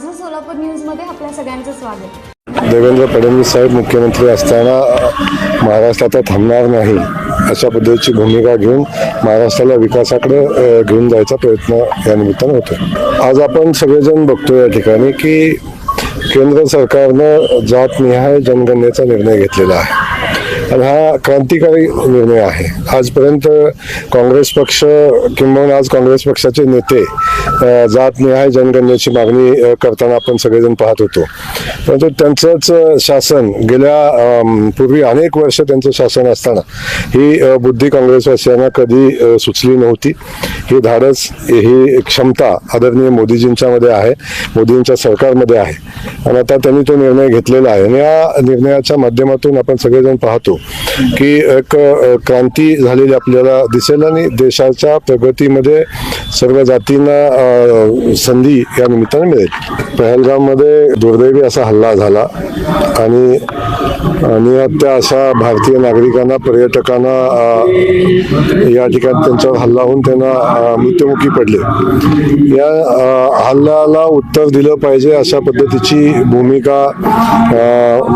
माझं सोलापूर न्यूजमध्ये आपल्या सगळ्यांचं स्वागत. देवेंद्र फडणवीस साहेब मुख्यमंत्री असताना महाराष्ट्र आता थांबणार नाही अशा पद्धतीची भूमिका घेऊन महाराष्ट्राला विकासाकडे घेऊन जायचा प्रयत्न या निमित्तानं होतो आज आपण सगळेजण बघतो या ठिकाणी की केंद्र सरकारनं जातनिहाय जनगणनेचा निर्णय घेतलेला आहे. आणि हा क्रांतिकारी निर्णय आहे. आजपर्यंत काँग्रेस पक्ष किंबहुना आज काँग्रेस पक्षाचे नेते जात जातनिहाय जनगणनेची मागणी करताना आपण सगळेजण पाहत होतो. परंतु त्यांचंच शासन गेल्या पूर्वी अनेक वर्ष त्यांचं शासन असताना ही बुद्धी काँग्रेसवासियांना कधी सुचली नव्हती. ही धाडस ही क्षमता आदरणीय मोदीजींच्यामध्ये आहे मोदींच्या सरकारमध्ये आहे. आणि आता त्यांनी तो निर्णय घेतलेला आहे. आणि या निर्णयाच्या माध्यमातून आपण सगळेजण पाहतो की एक क्रांती झालेली आपल्याला दिसेल आणि देशाच्या प्रगतीमध्ये सर्व जातींना संधी या निमित्ताने मिळेल. पहलगाममध्ये दुर्दैवी असा हल्ला झाला आणि आणि त्या अशा भारतीय नागरिकांना पर्यटकांना या ठिकाणी त्यांच्यावर हल्ला होऊन त्यांना मृत्युमुखी पडले. या हल्ल्याला उत्तर दिलं पाहिजे अशा पद्धतीची भूमिका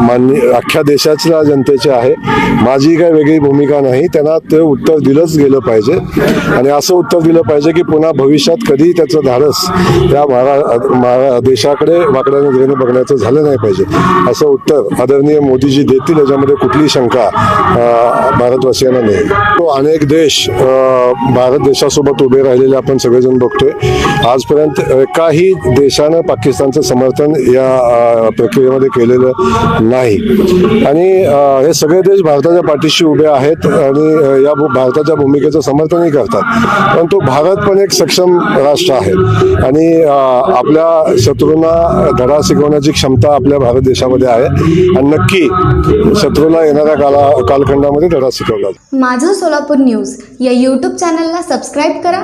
मान्य अख्ख्या देशाच्या जनतेची आहे. माझी काही वेगळी भूमिका नाही. त्यांना ते उत्तर दिलंच गेलं पाहिजे. आणि असं उत्तर दिलं पाहिजे की पुन्हा भविष्यात कधी त्याचं धाडस या महारा देशाकडे वाकड्या नजरेने बघण्याचं झालं नाही पाहिजे. असं उत्तर आदरणीय मोदीजी देतील. याच्यामध्ये कुठली शंका भारतवासियांना नाही. तो अनेक देश भारत देशासोबत उभे राहिलेले आपण सगळेजण बघतोय. आजपर्यंत एकाही देशानं पाकिस्तानचं समर्थन या प्रक्रियेमध्ये केलेलं नाही. आणि हे सगळे देश भारताच्या पाठीशी उभे आहेत आणि या भारताच्या भूमिकेचं समर्थनही करतात. परंतु भारत पण एक सक्षम राष्ट्र आहे. आणि आपल्या शत्रूंना धडा शिकवण्याची क्षमता आपल्या भारत देशामध्ये आहे. आणि नक्की शत्रूला येणाऱ्या काला कालखंडामध्ये धडा शिकवला माझं सोलापूर न्यूज या यूट्यूब चॅनलला सबस्क्राईब करा